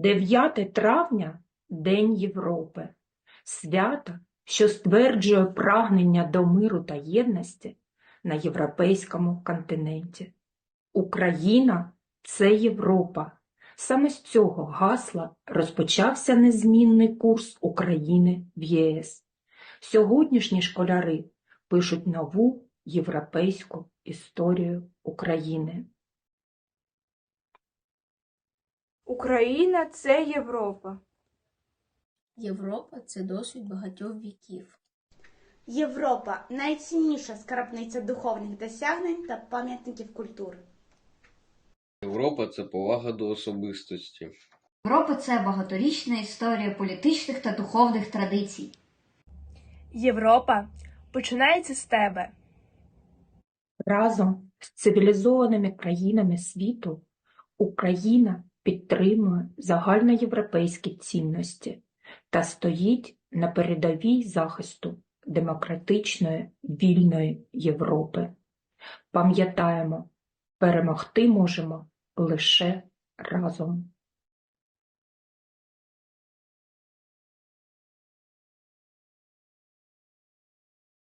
9 травня День Європи. Свято, що стверджує прагнення до миру та єдності на європейському континенті. Україна – це Європа. Саме з цього гасла розпочався незмінний курс України в ЄС. Сьогоднішні школяри пишуть нову європейську історію України. Україна це Європа. Європа це досвід багатьох віків. Європа найцінніша скарбниця духовних досягнень та пам'ятників культури. Європа це повага до особистості. Європа це багаторічна історія політичних та духовних традицій. Європа починається з тебе. Разом з цивілізованими країнами світу Україна підтримує загальноєвропейські цінності та стоїть на передовій захисту демократичної вільної Європи. Пам'ятаємо, перемогти можемо лише разом.